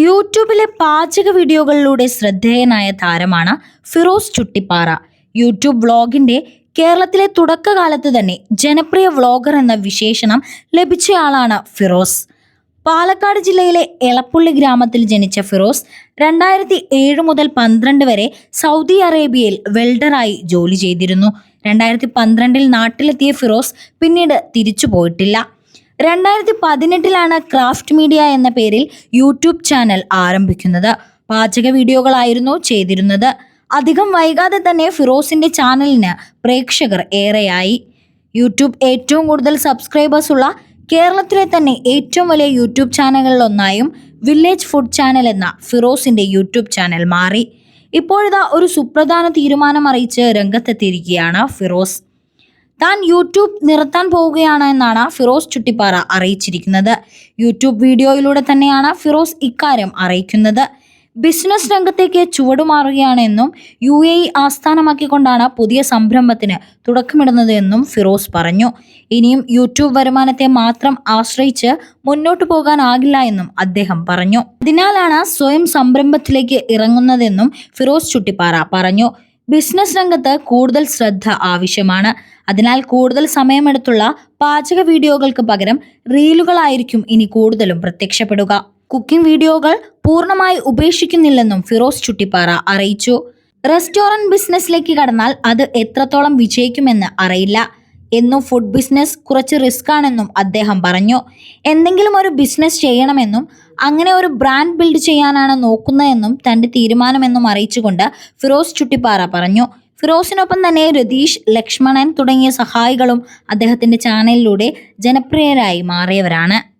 യൂട്യൂബിലെ പാചക വീഡിയോകളിലൂടെ ശ്രദ്ധേയനായ താരമാണ് ഫിറോസ് ചുട്ടിപ്പാറ. യൂട്യൂബ് വ്ളോഗിന്റെ കേരളത്തിലെ തുടക്കകാലത്ത് തന്നെ ജനപ്രിയ വ്ളോഗർ എന്ന വിശേഷണം ലഭിച്ചയാളാണ് ഫിറോസ്. പാലക്കാട് ജില്ലയിലെ എളപ്പുള്ളി ഗ്രാമത്തിൽ ജനിച്ച ഫിറോസ് രണ്ടായിരത്തി ഏഴ് മുതൽ പന്ത്രണ്ട് വരെ സൗദി അറേബ്യയിൽ വെൽഡറായി ജോലി ചെയ്തിരുന്നു. രണ്ടായിരത്തി പന്ത്രണ്ടിൽ നാട്ടിലെത്തിയ ഫിറോസ് പിന്നീട് തിരിച്ചു പോയിട്ടില്ല രണ്ടായിരത്തി പതിനെട്ടിലാണ് ക്രാഫ്റ്റ് മീഡിയ എന്ന പേരിൽ യൂട്യൂബ് ചാനൽ ആരംഭിക്കുന്നത്. പാചക വീഡിയോകളായിരുന്നു ചെയ്തിരുന്നത്. അധികം വൈകാതെ തന്നെ ഫിറോസിന്റെ ചാനലിന് പ്രേക്ഷകർ ഏറെയായി. യൂട്യൂബ് ഏറ്റവും കൂടുതൽ സബ്സ്ക്രൈബേഴ്സ് ഉള്ള കേരളത്തിലെ തന്നെ ഏറ്റവും വലിയ യൂട്യൂബ് ചാനലുകളിലൊന്നായും വില്ലേജ് ഫുഡ് ചാനൽ എന്ന ഫിറോസിന്റെ യൂട്യൂബ് ചാനൽ മാറി. ഇപ്പോഴിതാ ഒരു സുപ്രധാന തീരുമാനം അറിയിച്ച് രംഗത്തെത്തിയിരിക്കുകയാണ് ഫിറോസ്. താൻ യൂട്യൂബ് നിർത്താൻ പോവുകയാണ് എന്നാണ് ഫിറോസ് ചുട്ടിപ്പാറ അറിയിച്ചിരിക്കുന്നത്. യൂട്യൂബ് വീഡിയോയിലൂടെ തന്നെയാണ് ഫിറോസ് ഇക്കാര്യം അറിയിക്കുന്നത്. ബിസിനസ് രംഗത്തേക്ക് ചുവടുമാറുകയാണെന്നും യു എ ഇ ആസ്ഥാനമാക്കിക്കൊണ്ടാണ് പുതിയ സംരംഭത്തിന് തുടക്കമിടുന്നത് എന്നും ഫിറോസ് പറഞ്ഞു. ഇനിയും യൂട്യൂബ് വരുമാനത്തെ മാത്രം ആശ്രയിച്ച് മുന്നോട്ടു പോകാനാകില്ല എന്നും അദ്ദേഹം പറഞ്ഞു. അതിനാലാണ് സ്വയം സംരംഭത്തിലേക്ക് ഇറങ്ങുന്നതെന്നും ഫിറോസ് ചുട്ടിപ്പാറ പറഞ്ഞു. ബിസിനസ് രംഗത്ത് കൂടുതൽ ശ്രദ്ധ ആവശ്യമാണ്. അതിനാൽ കൂടുതൽ സമയമെടുത്തുള്ള പാചക വീഡിയോകൾക്ക് പകരം റീലുകളായിരിക്കും ഇനി കൂടുതലും പ്രത്യക്ഷപ്പെടുക. കുക്കിംഗ് വീഡിയോകൾ പൂർണമായി ഉപേക്ഷിക്കുന്നില്ലെന്നും ഫിറോസ് ചുട്ടിപ്പാറ അറിയിച്ചു. റെസ്റ്റോറന്റ് ബിസിനസ്സിലേക്ക് കടന്നാൽ അത് എത്രത്തോളം വിജയിക്കുമെന്ന് അറിയില്ല. എന്നും ഫുഡ് ബിസിനസ് കുറച്ച് റിസ്ക് ആണെന്നും അദ്ദേഹം പറഞ്ഞു. എന്തെങ്കിലും ഒരു ബിസിനസ് ചെയ്യണമെന്നും അങ്ങനെ ഒരു ബ്രാൻഡ് ബിൽഡ് ചെയ്യാനാണ് നോക്കുന്നതെന്നും തന്റെ തീരുമാനമെന്നും അറിയിച്ചുകൊണ്ട് ഫിറോസ് ചുട്ടിപ്പാറ പറഞ്ഞു. ഫിറോസിനൊപ്പം തന്നെ രതീഷ് ലക്ഷ്മണൻ തുടങ്ങിയ സഹായികളും അദ്ദേഹത്തിന്റെ ചാനലിലൂടെ ജനപ്രിയരായി മാറിയവരാണ്.